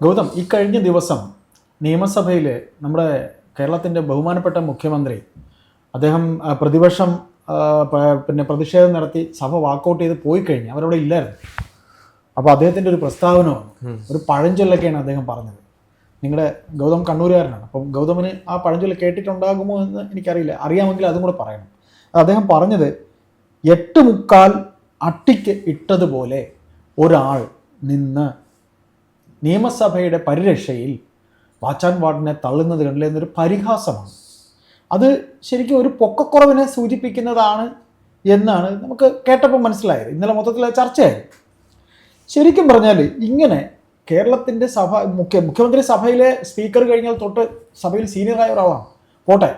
ഗൗതം ഈ കഴിഞ്ഞ ദിവസം നിയമസഭയിൽ നമ്മുടെ കേരളത്തിന്റെ ബഹുമാനപ്പെട്ട മുഖ്യമന്ത്രി അദ്ദേഹം പ്രതിപക്ഷം പിന്നെ പ്രതിഷേധം നടത്തി സഭ വാക്കൗട്ട് ചെയ്ത് പോയി കഴിഞ്ഞു അവരവിടെ ഇല്ലായിരുന്നു. അപ്പോൾ അദ്ദേഹത്തിന്റെ ഒരു പ്രസ്താവന വന്നു. ഒരു പഴഞ്ചൊല്ലൊക്കെയാണ് അദ്ദേഹം പറഞ്ഞത്. നിങ്ങളുടെ ഗൗതം കണ്ണൂരുകാരനാണ്. അപ്പം ഗൗതമിന് ആ പഴഞ്ചൊല്ല കേട്ടിട്ടുണ്ടാകുമോ എന്ന് എനിക്കറിയില്ല. അറിയാമെങ്കിൽ അതും കൂടെ പറയണം. അദ്ദേഹം പറഞ്ഞത് എട്ട് മുക്കാൽ അട്ടിക്ക് ഇട്ടതുപോലെ ഒരാൾ നിന്ന് നിയമസഭയുടെ പരിരക്ഷയിൽ വാച്ചാൻ വാർഡിനെ തള്ളുന്നത് കണ്ടില്ല? എന്നൊരു പരിഹാസമാണ്. അത് ശരിക്കും ഒരു പൊക്കക്കുറവിനെ സൂചിപ്പിക്കുന്നതാണ് എന്നാണ് നമുക്ക് കേട്ടപ്പോൾ മനസ്സിലായത്. ഇന്നലെ മൊത്തത്തിൽ ചർച്ചയായി. ശരിക്കും പറഞ്ഞാൽ ഇങ്ങനെ കേരളത്തിന്റെ സഭ മുഖ്യ മുഖ്യമന്ത്രി സഭയിലെ സ്പീക്കർ കഴിഞ്ഞാൽ തൊട്ട് സഭയിൽ സീനിയറായ ഒരാളാണ്. പോട്ടെ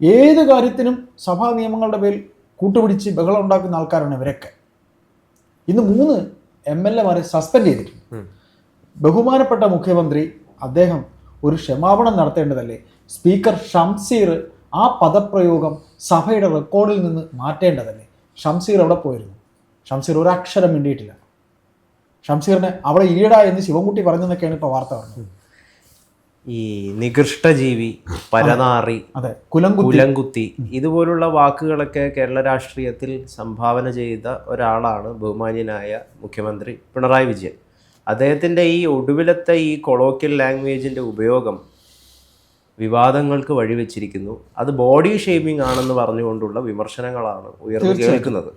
ഏത് കാര്യത്തിനും സഭാ നിയമങ്ങളുടെ പേരിൽ കൂട്ടുപിടിച്ച് ബഹളം ഉണ്ടാക്കുന്ന ആൾക്കാരാണ് ഇവരൊക്കെ. ഇന്ന് മൂന്ന് എം എൽ എമാരെ സസ്പെൻഡ് ചെയ്തിട്ടുണ്ട്. ബഹുമാനപ്പെട്ട മുഖ്യമന്ത്രി അദ്ദേഹം ഒരു ക്ഷമാപണം നടത്തേണ്ടതല്ലേ? സ്പീക്കർ ഷംസീർ ആ പദപ്രയോഗം സഭയുടെ റെക്കോർഡിൽ നിന്ന് മാറ്റേണ്ടതല്ലേ? ഷംസീർ അവിടെ പോയിരുന്നു? ഷംസീർ ഒരക്ഷരം മിണ്ടിയിട്ടില്ല. ഷംസീറിനെ അവിടെ ഈടാ എന്ന് ശിവൻകുട്ടി പറഞ്ഞെന്നൊക്കെയാണ് ഇപ്പോൾ വാർത്ത പറഞ്ഞത് ഈ നികൃഷ്ടജീവി പരനാറി അതെ കുലംകുത്തി ഇതുപോലുള്ള വാക്കുകളൊക്കെ കേരള രാഷ്ട്രീയത്തിൽ സംഭാവന ചെയ്ത ഒരാളാണ് ബഹുമാന്യനായ മുഖ്യമന്ത്രി പിണറായി വിജയൻ. അദ്ദേഹത്തിന്റെ ഈ ഒടുവിലത്തെ ഈ കൊളോക്കിയൽ ലാംഗ്വേജിന്റെ ഉപയോഗം വിവാദങ്ങൾക്ക് വഴിവെച്ചിരിക്കുന്നു അത് ബോഡി ഷേമിംഗ് ആണെന്ന് പറഞ്ഞുകൊണ്ടുള്ള വിമർശനങ്ങളാണ് ഉയർന്നു കേൾക്കുന്നത്.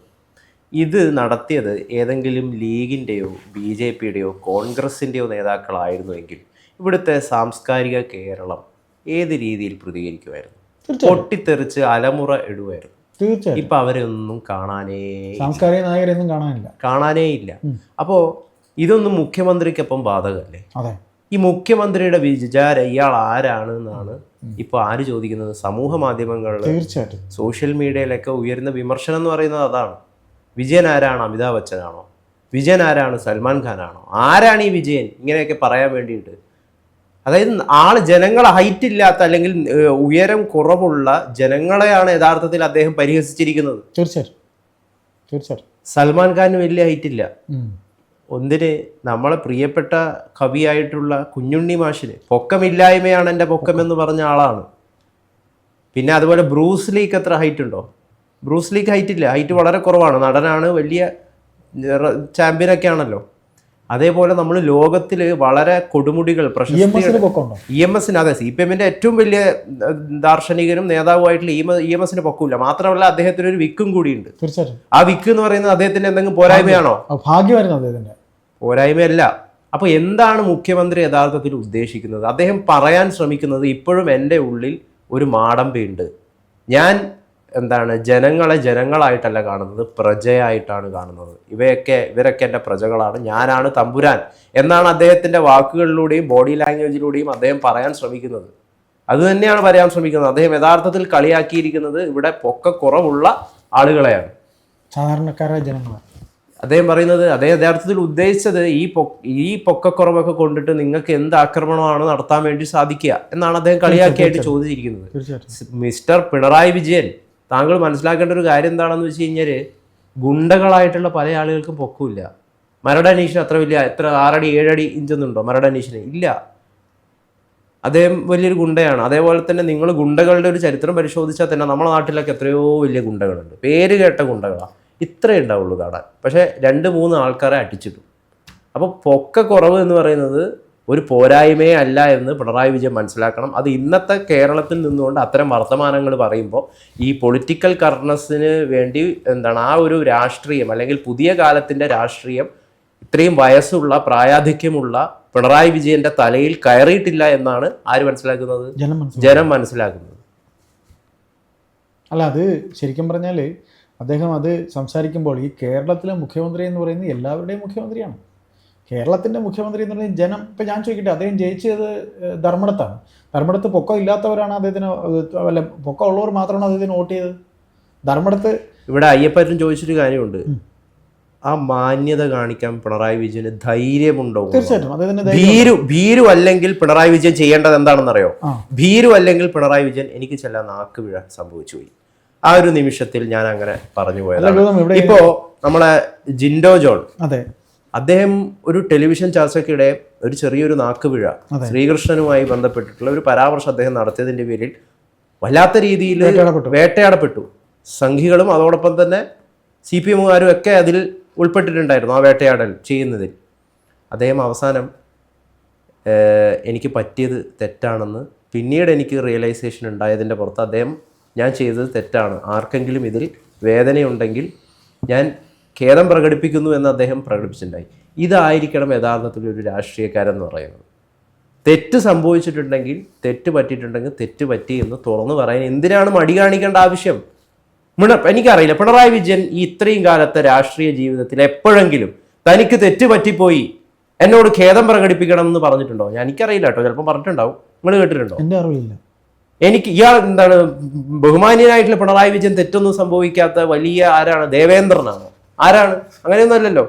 ഇത് നടത്തിയത് ഏതെങ്കിലും ലീഗിന്റെയോ ബി ജെ പിയുടെയോ കോൺഗ്രസിന്റെയോ നേതാക്കളായിരുന്നുവെങ്കിൽ ഇവിടുത്തെ സാംസ്കാരിക കേരളം ഏത് രീതിയിൽ പ്രതികരിക്കുമായിരുന്നു? പൊട്ടിത്തെറിച്ച് അലമുറ ഇടുമായിരുന്നു. തീർച്ചയായും ഇപ്പൊ അവരെ ഒന്നും കാണാനേ സാംസ്കാരിക നായകരെയൊന്നും കാണാനില്ല. കാണാനേ ഇല്ല. അപ്പോ ഇതൊന്നും മുഖ്യമന്ത്രിക്കൊപ്പം ബാധകമല്ലേ? അതെ. ഈ മുഖ്യമന്ത്രിയുടെ വിചാരം ഇയാൾ ആരാണ് എന്നാണ് ഇപ്പൊ ആര് ചോദിക്കുന്നത്? സമൂഹ മാധ്യമങ്ങളിൽ തീർച്ചയായിട്ടും. സോഷ്യൽ മീഡിയയിലൊക്കെ ഉയരുന്ന വിമർശനം എന്ന് പറയുന്നത് അതാണ്. വിജയൻ ആരാണ്? അമിതാഭ് ബച്ചനാണോ? വിജയൻ ആരാണ്? സൽമാൻ ഖാനാണോ? ആരാണ് ഈ വിജയൻ? ഇങ്ങനെയൊക്കെ പറയാൻ വേണ്ടിയിട്ട്. അതായത് ആൾ ജനങ്ങളെ ഹൈറ്റ് ഇല്ലാത്ത അല്ലെങ്കിൽ ഉയരം കുറവുള്ള ജനങ്ങളെയാണ് യഥാർത്ഥത്തിൽ അദ്ദേഹം പരിഹസിച്ചിരിക്കുന്നത്. തീർച്ചയായിട്ടും. തീർച്ചയായിട്ടും. സൽമാൻ ഖാന് വലിയ ഹൈറ്റ് ഇല്ല. ഒന്നിന് നമ്മളെ പ്രിയപ്പെട്ട കവിയായിട്ടുള്ള കുഞ്ഞുണ്ണി മാഷിന് പൊക്കമില്ലായ്മയാണ് എന്റെ പൊക്കം എന്ന് പറഞ്ഞ ആളാണ്. പിന്നെ അതുപോലെ ബ്രൂസ് ലീക്ക് എത്ര ഹൈറ്റ് ഉണ്ടോ? ബ്രൂസ് ലീക്ക് ഹൈറ്റ് ഇല്ല ഹൈറ്റ് വളരെ കുറവാണ്. നടനാണ് വലിയ ചാമ്പ്യനൊക്കെ ആണല്ലോ. അതേപോലെ നമ്മൾ ലോകത്തിൽ വളരെ കൊടുമുടികൾ പ്രശസ്തി ഇ എം എസിന് അതെ സി പി എമ്മിന്റെ ഏറ്റവും വലിയ ദാർശനികനും നേതാവുമായിട്ടുള്ള ഇ എം എസിന് പൊക്കില്ല മാത്രമല്ല അദ്ദേഹത്തിന് ഒരു വിക്കും കൂടിയുണ്ട്. തീർച്ചയായിട്ടും. ആ വിക്ക് എന്ന് പറയുന്നത് അദ്ദേഹത്തിന്റെ എന്തെങ്കിലും പോരായ്മയാണോ? ഭാഗ്യമായിരുന്നു അദ്ദേഹത്തിന്റെ. പോരായ്മയല്ല. അപ്പോൾ എന്താണ് മുഖ്യമന്ത്രി യഥാർത്ഥത്തിൽ ഉദ്ദേശിക്കുന്നത്? അദ്ദേഹം പറയാൻ ശ്രമിക്കുന്നത് ഇപ്പോഴും എന്റെ ഉള്ളിൽ ഒരു മാടമ്പയുണ്ട്. ഞാൻ എന്താണ് ജനങ്ങളെ ജനങ്ങളായിട്ടല്ല കാണുന്നത് പ്രജയായിട്ടാണ് കാണുന്നത്. ഇവയൊക്കെ ഇവരൊക്കെ എന്റെ പ്രജകളാണ് ഞാനാണ് തമ്പുരാൻ എന്നാണ് അദ്ദേഹത്തിന്റെ വാക്കുകളിലൂടെയും ബോഡി ലാംഗ്വേജിലൂടെയും അദ്ദേഹം പറയാൻ ശ്രമിക്കുന്നത്. അതുതന്നെയാണ് പറയാൻ ശ്രമിക്കുന്നത്. അദ്ദേഹം യഥാർത്ഥത്തിൽ കളിയാക്കിയിരിക്കുന്നത് ഇവിടെ പൊക്ക കുറവുള്ള ആളുകളെയാണ്. സാധാരണക്കാരായ ജനങ്ങളെ അദ്ദേഹം പറയുന്നത് അദ്ദേഹം യഥാർത്ഥത്തിൽ ഉദ്ദേശിച്ചത് ഈ പൊ ഈ പൊക്കക്കുറവൊക്കെ കൊണ്ടിട്ട് നിങ്ങൾക്ക് എന്ത് ആക്രമണമാണ് നടത്താൻ വേണ്ടി സാധിക്കുക എന്നാണ് അദ്ദേഹം കളിയാക്കിയായിട്ട് ചോദിച്ചിരിക്കുന്നത്. മിസ്റ്റർ പിണറായി വിജയൻ താങ്കൾ മനസ്സിലാക്കേണ്ട ഒരു കാര്യം എന്താണെന്ന് വെച്ച് കഴിഞ്ഞാൽ ഗുണ്ടകളായിട്ടുള്ള പല ആളുകൾക്കും പൊക്കമില്ല മരടനീഷിന് അത്ര വലിയ എത്ര ആറടി ഏഴടി ഇഞ്ചൊന്നുണ്ടോ മരടനീഷിന് ഇല്ല. അദ്ദേഹം വലിയൊരു ഗുണ്ടയാണ്. അതേപോലെ തന്നെ നിങ്ങൾ ഗുണ്ടകളുടെ ഒരു ചരിത്രം പരിശോധിച്ചാൽ തന്നെ നമ്മുടെ നാട്ടിലൊക്കെ എത്രയോ വലിയ ഗുണ്ടകളുണ്ട്. പേര് കേട്ട ഗുണ്ടകളാണ് ഇത്രേ ഉണ്ടാവുള്ളൂ കാണാൻ. പക്ഷേ രണ്ട് മൂന്ന് ആൾക്കാരെ അടിച്ചിട്ടു അപ്പോൾ പൊക്ക കുറവ് എന്ന് പറയുന്നത് ഒരു പോരായ്മയെ അല്ല എന്ന് പിണറായി വിജയൻ മനസ്സിലാക്കണം. അത് ഇന്നത്തെ കേരളത്തിൽ നിന്നുകൊണ്ട് അത്തരം വർത്തമാനങ്ങൾ പറയുമ്പോൾ ഈ പൊളിറ്റിക്കൽ കറക്റ്റ്നെസ്സിന് വേണ്ടി എന്താണ് ആ ഒരു രാഷ്ട്രീയം അല്ലെങ്കിൽ പുതിയ കാലത്തിന്റെ രാഷ്ട്രീയം ഇത്രയും വയസ്സുള്ള പ്രായാധിക്യമുള്ള പിണറായി വിജയന്റെ തലയിൽ കയറിയിട്ടില്ല എന്നാണ് ആര് മനസ്സിലാക്കുന്നത്? ജനം മനസ്സിലാക്കി ജനം മനസ്സിലാക്കുന്നത്. അല്ല അത് ശരിക്കും പറഞ്ഞാൽ അദ്ദേഹം അത് സംസാരിക്കുമ്പോൾ ഈ കേരളത്തിലെ മുഖ്യമന്ത്രി എന്ന് പറയുന്നത് എല്ലാവരുടെയും മുഖ്യമന്ത്രിയാണ്. കേരളത്തിന്റെ മുഖ്യമന്ത്രി എന്ന് പറഞ്ഞാൽ ജനം ഇപ്പം ഞാൻ ചോദിക്കട്ടെ അദ്ദേഹം ജയിച്ചത് ധർമ്മടത്താണ്. ധർമ്മടത്ത് പൊക്കം ഇല്ലാത്തവരാണ് അദ്ദേഹത്തിന് അല്ല പൊക്കം ഉള്ളവർ മാത്രമാണ് അദ്ദേഹത്തിന് വോട്ട് ചെയ്തത്. ധർമ്മടത്ത് ഇവിടെ അയ്യപ്പറ്റും ചോദിച്ചൊരു കാര്യമുണ്ട്. ആ മാന്യത കാണിക്കാൻ പിണറായി വിജയന് ധൈര്യമുണ്ടോ. തീർച്ചയായിട്ടും ഭീരു ഭീരു അല്ലെങ്കിൽ പിണറായി വിജയൻ ചെയ്യേണ്ടത് എന്താണെന്നറിയോ? ഭീരു അല്ലെങ്കിൽ പിണറായി വിജയൻ എനിക്ക് ചില നാക്ക് വിഴ സംഭവിച്ചു പോയി. ആ ഒരു നിമിഷത്തിൽ ഞാൻ അങ്ങനെ പറഞ്ഞു പോയത് ഇപ്പോ നമ്മളെ ജിൻഡോ ജോൺ അതെ. അദ്ദേഹം ഒരു ടെലിവിഷൻ ചർച്ചയ്ക്കിടെ ഒരു ചെറിയൊരു നാക്കുപിഴ ശ്രീകൃഷ്ണനുമായി ബന്ധപ്പെട്ടിട്ടുള്ള ഒരു പരാമർശം അദ്ദേഹം നടത്തിയതിന്റെ പേരിൽ വല്ലാത്ത രീതിയിൽ വേട്ടയാടപ്പെട്ടു. വേട്ടയാടപ്പെട്ടു. സംഘികളും അതോടൊപ്പം തന്നെ സി പി എമ്മുകാരും ഒക്കെ അതിൽ ഉൾപ്പെട്ടിട്ടുണ്ടായിരുന്നു ആ വേട്ടയാടൽ ചെയ്യുന്നതിൽ. അദ്ദേഹം അവസാനം എനിക്ക് പറ്റിയത് തെറ്റാണെന്ന് പിന്നീട് എനിക്ക് റിയലൈസേഷൻ ഉണ്ടായതിന്റെ പുറത്ത് അദ്ദേഹം ഞാൻ ചെയ്തത് തെറ്റാണ്. ആർക്കെങ്കിലും ഇതിൽ വേദനയുണ്ടെങ്കിൽ ഞാൻ ഖേദം പ്രകടിപ്പിക്കുന്നു എന്ന് അദ്ദേഹം പ്രകടിപ്പിച്ചിട്ടുണ്ടായി. ഇതായിരിക്കണം യഥാർത്ഥത്തിൽ ഒരു രാഷ്ട്രീയക്കാരെന്ന് പറയുന്നത്. തെറ്റ് സംഭവിച്ചിട്ടുണ്ടെങ്കിൽ തെറ്റ് പറ്റിയിട്ടുണ്ടെങ്കിൽ തെറ്റ് പറ്റി എന്ന് തുറന്നു പറയാൻ എന്തിനാണ് മടി കാണിക്കേണ്ട ആവശ്യം? മിണ എനിക്കറിയില്ല. പിണറായി വിജയൻ ഈ ഇത്രയും കാലത്തെ രാഷ്ട്രീയ ജീവിതത്തിൽ എപ്പോഴെങ്കിലും തനിക്ക് തെറ്റ് പറ്റിപ്പോയി എന്നോട് ഖേദം പ്രകടിപ്പിക്കണം എന്ന് പറഞ്ഞിട്ടുണ്ടോ? ഞാൻ എനിക്കറിയില്ല കേട്ടോ. ചിലപ്പോൾ പറഞ്ഞിട്ടുണ്ടാവും. നിങ്ങൾ കേട്ടിട്ടുണ്ടോ? എന്റെ അറിവില്ല എനിക്ക് ഇയാൾ എന്താണ് ബഹുമാനീയനായിട്ടുള്ള പിണറായി വിജയൻ തെറ്റൊന്നും സംഭവിക്കാത്ത വലിയ ആരാണ്? ദേവേന്ദ്രനാണോ? ആരാണ്? അങ്ങനെയൊന്നും അല്ലല്ലോ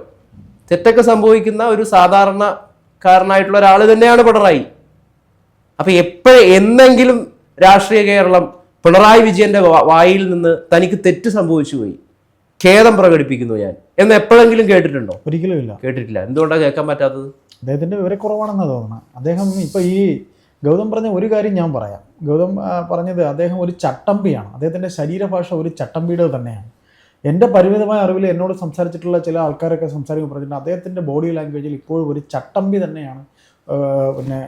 തെറ്റൊക്കെ സംഭവിക്കുന്ന ഒരു സാധാരണക്കാരനായിട്ടുള്ള ഒരാൾ തന്നെയാണ് പിണറായി. അപ്പൊ എപ്പോഴും എന്നെങ്കിലും രാഷ്ട്രീയ കേരളം പിണറായി വിജയന്റെ വായിൽ നിന്ന് തനിക്ക് തെറ്റ് സംഭവിച്ചു പോയി. ഖേദം പ്രകടിപ്പിക്കുന്നു ഞാൻ. എന്ന് എപ്പോഴെങ്കിലും കേട്ടിട്ടുണ്ടോ? ഒരിക്കലും ഇല്ല. കേട്ടിട്ടില്ല. എന്തുകൊണ്ടാണ് കേൾക്കാൻ പറ്റാത്തത്? അദ്ദേഹത്തിന്റെ വിവരക്കുറവാണെന്ന് തോന്നുന്നത് അദ്ദേഹം ഇപ്പൊ ഈ ഗൗതം പറഞ്ഞ ഒരു കാര്യം ഞാൻ പറയാം. ഗൗതം പറഞ്ഞത് അദ്ദേഹം ഒരു ചട്ടമ്പിയാണ്. അദ്ദേഹത്തിന്റെ ശരീരഭാഷ ഒരു ചട്ടമ്പിയുടെ തന്നെയാണ്. എന്റെ പരിമിതമായ അറിവിൽ എന്നോട് സംസാരിച്ചിട്ടുള്ള ചില ആൾക്കാരൊക്കെ സംസാരിക്കുമ്പോൾ പറഞ്ഞിട്ടുണ്ട്. അദ്ദേഹത്തിന്റെ ബോഡി ലാംഗ്വേജിൽ ഇപ്പോഴും ഒരു ചട്ടമ്പി തന്നെയാണ് പിന്നെ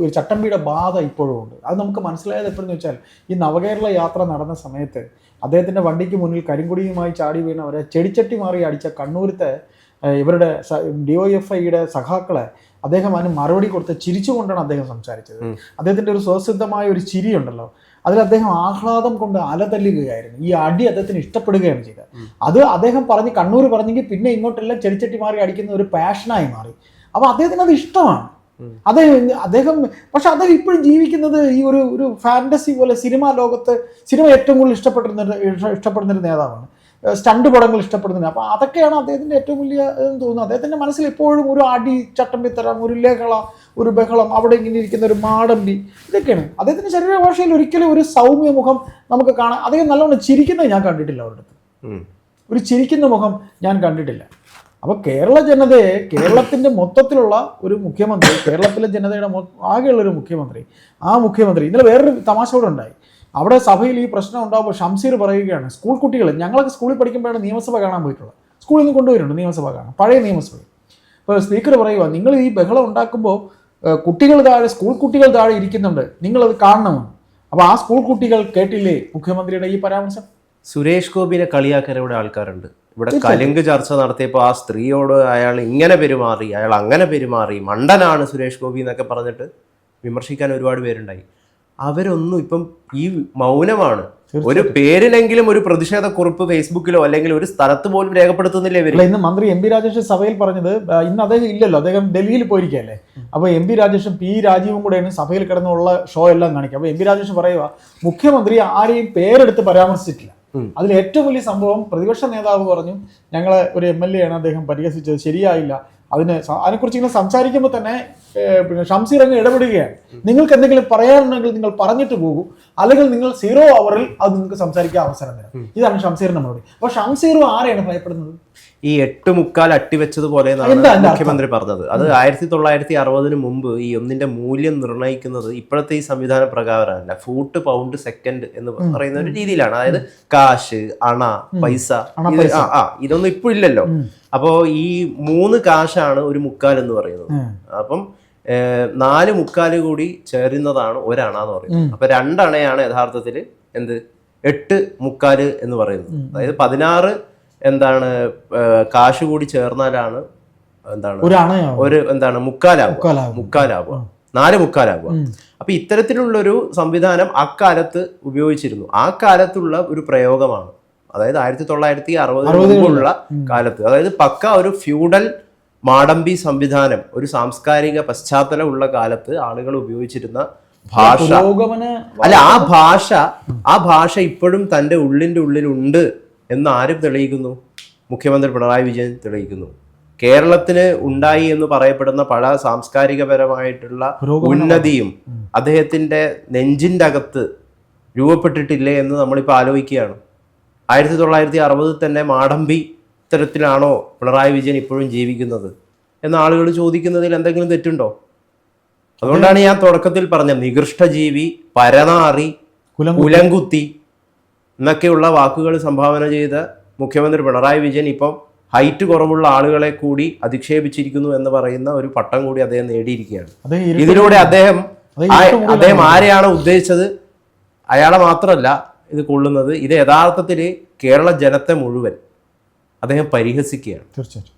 ഒരു ചട്ടമ്പിയുടെ ബാധ ഇപ്പോഴും ഉണ്ട്. അത് നമുക്ക് മനസ്സിലായത് എപ്പോഴെന്ന് വെച്ചാൽ ഈ നവകേരള യാത്ര നടന്ന സമയത്ത് അദ്ദേഹത്തിന്റെ വണ്ടിക്ക് മുന്നിൽ കരിങ്കുടിയുമായി ചാടി വീണവരെ ചെടിച്ചട്ടി മാറി അടിച്ച കണ്ണൂരത്തെ ഇവരുടെ ഡി ഒ എഫ് ഐയുടെ സഖാക്കളെ അദ്ദേഹം അതിന് മറുപടി കൊടുത്ത് ചിരിച്ചുകൊണ്ടാണ് അദ്ദേഹം സംസാരിച്ചത്. അദ്ദേഹത്തിന്റെ അദ്ദേഹത്തിന്റെ ഒരു സ്വസിദ്ധമായ ഒരു ചിരി ഉണ്ടല്ലോ അതിൽ അദ്ദേഹം ആഹ്ലാദം കൊണ്ട് അലതല്ലുകയായിരുന്നു. ഈ അടി അദ്ദേഹത്തിന് ഇഷ്ടപ്പെടുകയാണ് ചെയ്തത്. അത് അദ്ദേഹം പറഞ്ഞ് കണ്ണൂർ പറഞ്ഞെങ്കിൽ പിന്നെ ഇങ്ങോട്ടെല്ലാം ചെടിച്ചട്ടി മാറി അടിക്കുന്ന ഒരു പാഷനായി മാറി. അപ്പോൾ അദ്ദേഹത്തിന് അത് ഇഷ്ടമാണ്. അദ്ദേഹം അദ്ദേഹം പക്ഷെ അദ്ദേഹം ഇപ്പോഴും ജീവിക്കുന്നത് ഈ ഒരു ഒരു ഫാന്റസി പോലെ സിനിമാ ലോകത്ത് സിനിമ ഏറ്റവും കൂടുതൽ ഇഷ്ടപ്പെട്ടിരുന്ന ഇഷ്ടപ്പെടുന്നൊരു നേതാവാണ്. സ്റ്റണ്ട് പടങ്ങൾ ഇഷ്ടപ്പെടുന്നത് അപ്പോൾ അതൊക്കെയാണ് അദ്ദേഹത്തിന്റെ ഏറ്റവും വലിയ എന്ന് തോന്നുന്നു. അദ്ദേഹത്തിന്റെ മനസ്സിൽ എപ്പോഴും ഒരു അടി ചട്ടമ്പിത്തരം ഒരു ലഹള ഒരു ബഹളം അവിടെ ഇങ്ങനെ ഇരിക്കുന്ന ഒരു മാടമ്പി ഇതൊക്കെയാണ്. അദ്ദേഹത്തിന്റെ ശരീരഭാഷയിൽ ഒരിക്കലും ഒരു സൗമ്യ മുഖം നമുക്ക് കാണാം അദ്ദേഹം നല്ലോണം ചിരിക്കുന്നത് ഞാൻ കണ്ടിട്ടില്ല അവരുടെ അടുത്ത്. ഒരു ചിരിക്കുന്ന മുഖം ഞാൻ കണ്ടിട്ടില്ല. അപ്പോൾ കേരള ജനതയെ കേരളത്തിന്റെ മൊത്തത്തിലുള്ള ഒരു മുഖ്യമന്ത്രി കേരളത്തിലെ ജനതയുടെ ആകെയുള്ള ഒരു മുഖ്യമന്ത്രി ആ മുഖ്യമന്ത്രി ഇന്നലെ വേറൊരു തമാശ കൂടെ ഉണ്ടായി. അവിടെ സഭയിൽ ഈ പ്രശ്നം ഉണ്ടാകുമ്പോൾ ഷംസീർ പറയുകയാണ് സ്കൂൾ കുട്ടികൾ ഞങ്ങളൊക്കെ സ്കൂളിൽ പഠിക്കുമ്പോഴാണ് നിയമസഭ കാണാൻ പോയിട്ടുള്ളത്. സ്കൂളിൽ നിന്ന് കൊണ്ടുവരുന്നുണ്ട് നിയമസഭ കാണാൻ പഴയ നിയമസഭ. അപ്പോൾ സ്പീക്കർ പറയുക നിങ്ങൾ ഈ ബഹളം ഉണ്ടാക്കുമ്പോൾ കുട്ടികൾ താഴെ സ്കൂൾ കുട്ടികൾ താഴെ ഇരിക്കുന്നുണ്ട്. നിങ്ങളത് കാണണമെന്ന് അപ്പോൾ ആ സ്കൂൾ കുട്ടികൾ കേട്ടില്ലേ മുഖ്യമന്ത്രിയുടെ ഈ പരാമർശം? സുരേഷ് ഗോപിനെ കളിയാക്കാൻ ഇവിടെ ആൾക്കാരുണ്ട്. ഇവിടെ കലുങ്ക് ചർച്ച നടത്തിയപ്പോൾ ആ സ്ത്രീയോട് അയാൾ ഇങ്ങനെ പെരുമാറി അയാൾ അങ്ങനെ പെരുമാറി മണ്ടനാണ് സുരേഷ് ഗോപി എന്നൊക്കെ പറഞ്ഞിട്ട് വിമർശിക്കാൻ ഒരുപാട് പേരുണ്ടായി. അവരൊന്നും ഇപ്പം ഈ മൗനമാണ്. ഒരു പേരിലെങ്കിലും ഒരു പ്രതിഷേധ കുറിപ്പ് ഫേസ്ബുക്കിലോ അല്ലെങ്കിൽ ഒരു സ്ഥലത്ത് പോലും രേഖപ്പെടുത്തുന്നില്ല ഇവർ. ഇന്ന് മന്ത്രി എം പി രാജേഷ് സഭയിൽ പറഞ്ഞത് ഇന്ന് അദ്ദേഹം ഇല്ലല്ലോ അദ്ദേഹം ഡൽഹിയിൽ പോയിരിക്കുകയല്ലേ? അപ്പോൾ എം പി രാജേഷും പി രാജീവും കൂടെയാണ് സഭയിൽ കിടന്നുള്ള ഷോ എല്ലാം കാണിക്കുക അപ്പോൾ എം പി രാജേഷ് പറയുക മുഖ്യമന്ത്രി ആരെയും പേരെടുത്ത് പരാമർശിച്ചിട്ടില്ല. അതിൽ ഏറ്റവും വലിയ സംഭവം പ്രതിപക്ഷ നേതാവ് പറഞ്ഞു ഞങ്ങളെ ഒരു എം എൽ എ ആണ് അദ്ദേഹം പരിഹസിച്ചത് ശരിയായില്ല. അതിന് അതിനെക്കുറിച്ച് ഇങ്ങനെ സംസാരിക്കുമ്പോൾ തന്നെ പിന്നെ ഷംസീർ അങ്ങ് ഇടപെടുകയാണ്. നിങ്ങൾക്ക് എന്തെങ്കിലും പറയാനുണ്ടെങ്കിൽ നിങ്ങൾ പറഞ്ഞിട്ട് പോകൂ. അല്ലെങ്കിൽ നിങ്ങൾ സീറോ അവറിൽ അത് നിങ്ങൾക്ക് സംസാരിക്കാൻ അവസരം തരാം. ഇതാണ് ഷംസീർ മറുപടി. അപ്പോൾ ഷംസീറും ആരെയാണ് ഭയപ്പെടുന്നത്? ഈ എട്ട് മുക്കാൽ അട്ടിവെച്ചതുപോലെ മുഖ്യമന്ത്രി പറഞ്ഞത്. അത് ആയിരത്തി തൊള്ളായിരത്തി അറുപതിന് മുമ്പ് ഈ ഒന്നിന്റെ മൂല്യം നിർണയിക്കുന്നത് ഇപ്പോഴത്തെ ഈ സംവിധാന പ്രകാരമല്ല. ഫൂട്ട് പൗണ്ട് സെക്കൻഡ് എന്ന് പറയുന്ന ഒരു രീതിയിലാണ്. അതായത് കാശ് അണ പൈസ ഇതൊന്നും ഇപ്പൊ ഇല്ലല്ലോ ഉം. അപ്പോ ഈ മൂന്ന് കാശാണ് ഒരു മുക്കാൽ എന്ന് പറയുന്നത്. അപ്പം നാല് മുക്കാൽ കൂടി ചേരുന്നതാണ് ഒരണ എന്ന് പറയുന്നത്. അപ്പൊ രണ്ടണയാണ് യഥാർത്ഥത്തിൽ എന്ത്? എട്ട് മുക്കാൽ എന്ന് പറയുന്നത്. അതായത് പതിനാറ് എന്താണ് കാശ് കൂടി ചേർന്നാലാണ് എന്താണ്? ഒരു എന്താണ് മുക്കാലാവുക. മുക്കാലാവും. മുക്കാലാവുക. നാല് മുക്കാലാവുക. അപ്പൊ ഇത്തരത്തിലുള്ളൊരു സംവിധാനം അക്കാലത്ത് ഉപയോഗിച്ചിരുന്നു. ആ കാലത്തുള്ള ഒരു പ്രയോഗമാണ്. അതായത് ആയിരത്തി തൊള്ളായിരത്തി അറുപത് മുമ്പുള്ള കാലത്ത്. അതായത് പക്ക ഒരു ഫ്യൂഡൽ മാടമ്പി സംവിധാനം ഒരു സാംസ്കാരിക പശ്ചാത്തലം ഉള്ള കാലത്ത് ആളുകൾ ഉപയോഗിച്ചിരുന്ന ഭാഷ. അല്ല ആ ഭാഷ ആ ഭാഷ ഇപ്പോഴും തന്റെ ഉള്ളിന്റെ ഉള്ളിലുണ്ട് എന്ന് ആരും തെളിയിക്കുന്നു? മുഖ്യമന്ത്രി പിണറായി വിജയൻ തെളിയിക്കുന്നു. കേരളത്തിന് ഉണ്ടായി എന്ന് പറയപ്പെടുന്ന പല സാംസ്കാരികപരമായിട്ടുള്ള ഉന്നതിയും അദ്ദേഹത്തിന്റെ നെഞ്ചിന്റെ അകത്ത് രൂപപ്പെട്ടിട്ടില്ലേ എന്ന് നമ്മളിപ്പോൾ ആലോചിക്കുകയാണ്. ആയിരത്തി തൊള്ളായിരത്തി അറുപതിൽ തന്നെ മാടമ്പി തരത്തിലാണോ പിണറായി വിജയൻ ഇപ്പോഴും ജീവിക്കുന്നത്? എന്ന ആളുകൾ ചോദിക്കുന്നതിൽ എന്തെങ്കിലും തെറ്റുണ്ടോ? അതുകൊണ്ടാണ് ഞാൻ തുടക്കത്തിൽ പറഞ്ഞ നികൃഷ്ടജീവി പരനാറി കുലങ്കുത്തി എന്നൊക്കെയുള്ള വാക്കുകൾ സംഭാവന ചെയ്ത മുഖ്യമന്ത്രി പിണറായി വിജയൻ ഇപ്പം ഹൈറ്റ് കുറവുള്ള ആളുകളെ കൂടി അധിക്ഷേപിച്ചിരിക്കുന്നു എന്ന് പറയുന്ന ഒരു പട്ടം കൂടി അദ്ദേഹം നേടിയിരിക്കുകയാണ്. ഇതിലൂടെ അദ്ദേഹം അദ്ദേഹം ആരെയാണ് ഉദ്ദേശിച്ചത്? അയാളെ മാത്രമല്ല ഇത് കൊള്ളുന്നത് ഇത് യഥാർത്ഥത്തിൽ കേരള ജനത്തെ മുഴുവൻ അദ്ദേഹം പരിഹസിക്കുകയാണ്. തീർച്ചയായിട്ടും.